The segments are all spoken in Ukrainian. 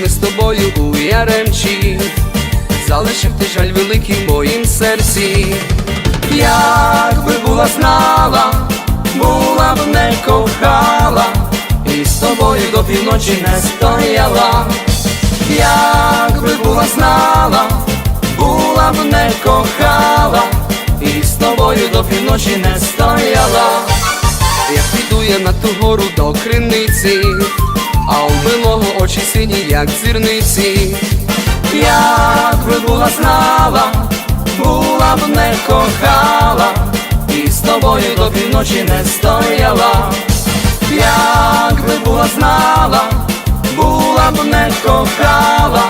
ми з тобою у яремчі, залишив ти жаль великий в моїм серці, якби була знала, була б не кохала, і з тобою до півночі не стояла, як би була знала, була б не кохала, і з тобою до півночі не стояла, як піду я на ту гору до криниці а у милого очі сині, як зірниці. Як би була знала, була б не кохала, і з тобою до півночі не стояла. Як би була знала, була б не кохала,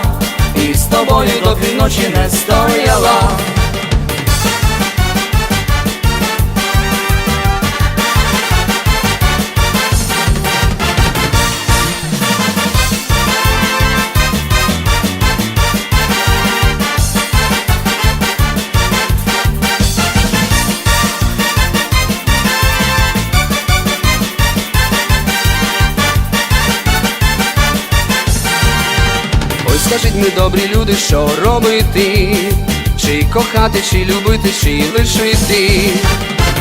і з тобою до півночі не стояла. Скажіть ми добрі люди, що робити? Чи кохати, чи любити, чи лишити?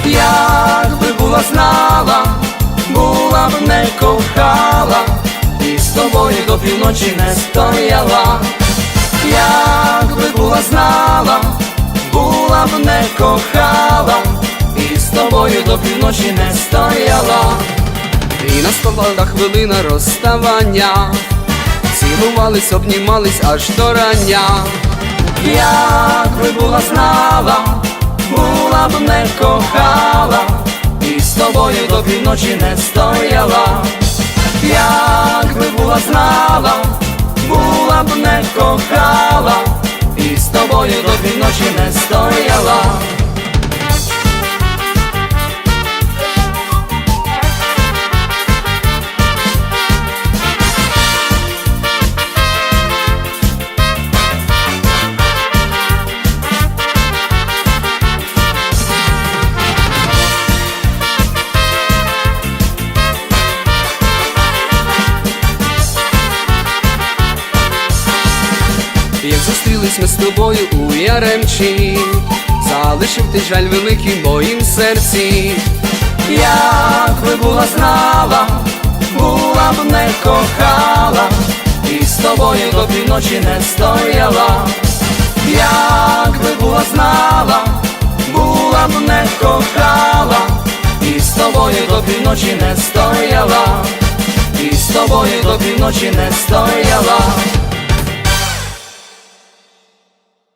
Як би була знала, була б не кохала, і з тобою до півночі не стояла. Як би була знала, була б не кохала, і з тобою до півночі не стояла. І настала хвилина розставання. Цілувались, обнімались аж до рання. Як би була знала, була б не кохала, і з тобою до півночі не стояла. Як би була знала, була б не кохала, і з тобою до півночі не стояла. Як зустрілись ми з тобою у Яремчі, залишив ти жаль великий в моїм серці. Як би була знала, була б не кохала, і з тобою до півночі не стояла. Як би була знала, була б не кохала, і з тобою до півночі не стояла, і з тобою до півночі не стояла.